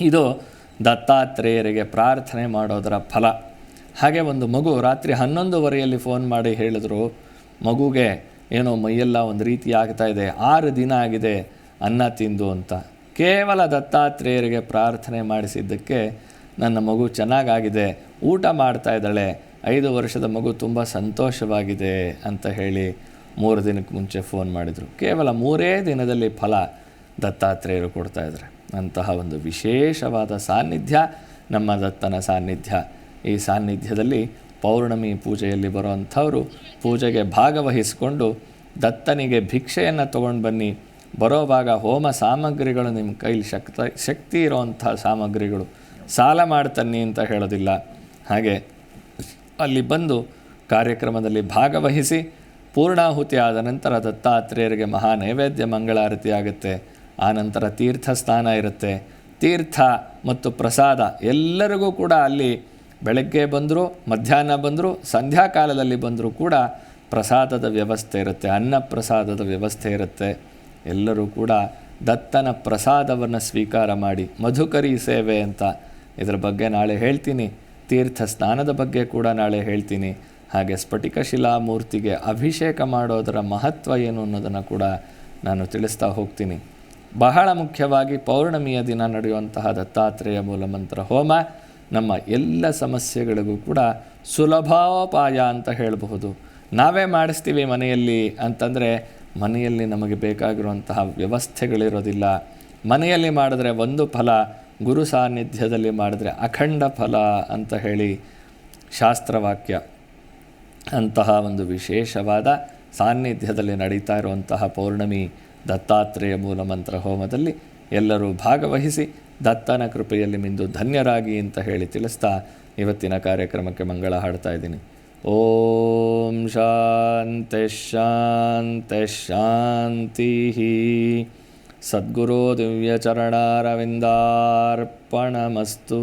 ಇದು ದತ್ತಾತ್ರೇಯರಿಗೆ ಪ್ರಾರ್ಥನೆ ಮಾಡೋದರ ಫಲ. ಹಾಗೆ ಒಂದು ಮಗು ರಾತ್ರಿ ಹನ್ನೊಂದುವರೆಯಲ್ಲಿ ಫೋನ್ ಮಾಡಿ ಹೇಳಿದ್ರು, ಮಗುಗೆ, ಏನೋ ಮೈಯೆಲ್ಲ ಒಂದು ರೀತಿ ಆಗ್ತಾ ಇದೆ, ಆರು ದಿನ ಆಗಿದೆ, ಅನ್ನ ತಿಂದು ಅಂತ. ಕೇವಲ ದತ್ತಾತ್ರೇಯರಿಗೆ ಪ್ರಾರ್ಥನೆ ಮಾಡಿಸಿದ್ದಕ್ಕೆ ನನ್ನ ಮಗು ಚೆನ್ನಾಗಾಗಿದೆ, ಊಟ ಮಾಡ್ತಾ ಇದ್ದಾಳೆ, ಐದು ವರ್ಷದ ಮಗು ತುಂಬ ಸಂತೋಷವಾಗಿದೆ ಅಂತ ಹೇಳಿ ಮೂರು ದಿನಕ್ಕೆ ಮುಂಚೆ ಫೋನ್ ಮಾಡಿದರು. ಕೇವಲ ಮೂರೇ ದಿನದಲ್ಲಿ ಫಲ ದತ್ತಾತ್ರೇಯರು ಕೊಡ್ತಾ ಇದ್ದಾರೆ. ಅಂತಹ ಒಂದು ವಿಶೇಷವಾದ ಸಾನ್ನಿಧ್ಯ, ನಮ್ಮ ದತ್ತನ ಸಾನ್ನಿಧ್ಯ. ಈ ಸಾನ್ನಿಧ್ಯದಲ್ಲಿ ಪೌರ್ಣಮಿ ಪೂಜೆಯಲ್ಲಿ ಬರುವಂಥವರು ಪೂಜೆಗೆ ಭಾಗವಹಿಸಿಕೊಂಡು ದತ್ತನಿಗೆ ಭಿಕ್ಷೆಯನ್ನು ತೊಗೊಂಡು ಬನ್ನಿ. ಬರೋವಾಗ ಹೋಮ ಸಾಮಗ್ರಿಗಳು ನಿಮ್ಮ ಕೈಲಿ ಶಕ್ತ, ಶಕ್ತಿ ಇರೋವಂಥ ಸಾಮಗ್ರಿಗಳು. ಸಾಲ ಮಾಡ್ತನ್ನಿ ಅಂತ ಹೇಳೋದಿಲ್ಲ. ಹಾಗೆ ಅಲ್ಲಿ ಬಂದು ಕಾರ್ಯಕ್ರಮದಲ್ಲಿ ಭಾಗವಹಿಸಿ ಪೂರ್ಣಾಹುತಿ ಆದ ನಂತರ ದತ್ತಾತ್ರೇಯರಿಗೆ ಮಹಾ ನೈವೇದ್ಯ ಮಂಗಳಾರತಿ ಆಗುತ್ತೆ ಆ ನಂತರ ತೀರ್ಥ ಸ್ನಾನ ಇರುತ್ತೆ. ತೀರ್ಥ ಮತ್ತು ಪ್ರಸಾದ ಎಲ್ಲರಿಗೂ ಕೂಡ ಅಲ್ಲಿ ಬೆಳಗ್ಗೆ ಬಂದರೂ, ಮಧ್ಯಾಹ್ನ ಬಂದರೂ, ಸಂಧ್ಯಾಕಾಲದಲ್ಲಿ ಬಂದರೂ ಕೂಡ ಪ್ರಸಾದದ ವ್ಯವಸ್ಥೆ ಇರುತ್ತೆ, ಅನ್ನ ಪ್ರಸಾದದ ವ್ಯವಸ್ಥೆ ಇರುತ್ತೆ. ಎಲ್ಲರೂ ಕೂಡ ದತ್ತನ ಪ್ರಸಾದವನ್ನು ಸ್ವೀಕಾರ ಮಾಡಿ, ಮಧುಕರಿ ಸೇವೆ ಅಂತ ಇದರ ಬಗ್ಗೆ ನಾಳೆ ಹೇಳ್ತೀನಿ. ತೀರ್ಥ ಸ್ನಾನದ ಬಗ್ಗೆ ಕೂಡ ನಾಳೆ ಹೇಳ್ತೀನಿ. ಹಾಗೆ ಸ್ಫಟಿಕ ಶಿಲಾಮೂರ್ತಿಗೆ ಅಭಿಷೇಕ ಮಾಡೋದರ ಮಹತ್ವ ಏನು ಅನ್ನೋದನ್ನು ಕೂಡ ನಾನು ತಿಳಿಸ್ತಾ ಹೋಗ್ತೀನಿ. ಬಹಳ ಮುಖ್ಯವಾಗಿ ಪೌರ್ಣಮಿಯ ದಿನ ನಡೆಯುವಂತಹ ದತ್ತಾತ್ರೇಯ ಮೂಲಮಂತ್ರ ಹೋಮ ನಮ್ಮ ಎಲ್ಲ ಸಮಸ್ಯೆಗಳಿಗೂ ಕೂಡ ಸುಲಭೋಪಾಯ ಅಂತ ಹೇಳಬಹುದು. ನಾವೇ ಮಾಡಿಸ್ತೀವಿ ಮನೆಯಲ್ಲಿ ಅಂತಂದರೆ ಮನೆಯಲ್ಲಿ ನಮಗೆ ಬೇಕಾಗಿರುವಂತಹ ವ್ಯವಸ್ಥೆಗಳಿರೋದಿಲ್ಲ. ಮನೆಯಲ್ಲಿ ಮಾಡಿದ್ರೆ ಒಂದು ಫಲ, ಗುರು ಸಾನ್ನಿಧ್ಯದಲ್ಲಿ ಮಾಡಿದ್ರೆ ಅಖಂಡ ಫಲ ಅಂತ ಹೇಳಿ ಶಾಸ್ತ್ರವಾಕ್ಯ ಅಂತಹ ಒಂದು ವಿಶೇಷವಾದ ಸಾನ್ನಿಧ್ಯದಲ್ಲಿ ನಡೀತಾ ಇರುವಂತಹ ಪೌರ್ಣಮಿ ದತ್ತಾತ್ರೇಯ ಮೂಲಮಂತ್ರ ಹೋಮದಲ್ಲಿ ಎಲ್ಲರೂ ಭಾಗವಹಿಸಿ ದತ್ತನ ಕೃಪೆಯಲ್ಲಿ ಮಿಂದು ಧನ್ಯರಾಗಿ ಅಂತ ಹೇಳಿ ತಿಳಿಸ್ತಾ ಇವತ್ತಿನ ಕಾರ್ಯಕ್ರಮಕ್ಕೆ ಮಂಗಳ ಹಾಡ್ತಾ ಇದ್ದೀನಿ. ಓಂ ಶಾಂತೆ ಶಾಂತೆ ಶಾಂತಿ. ಸದ್ಗುರು ದಿವ್ಯಚರಣಾರವಿಂದಾರ್ಪಣಮಸ್ತು.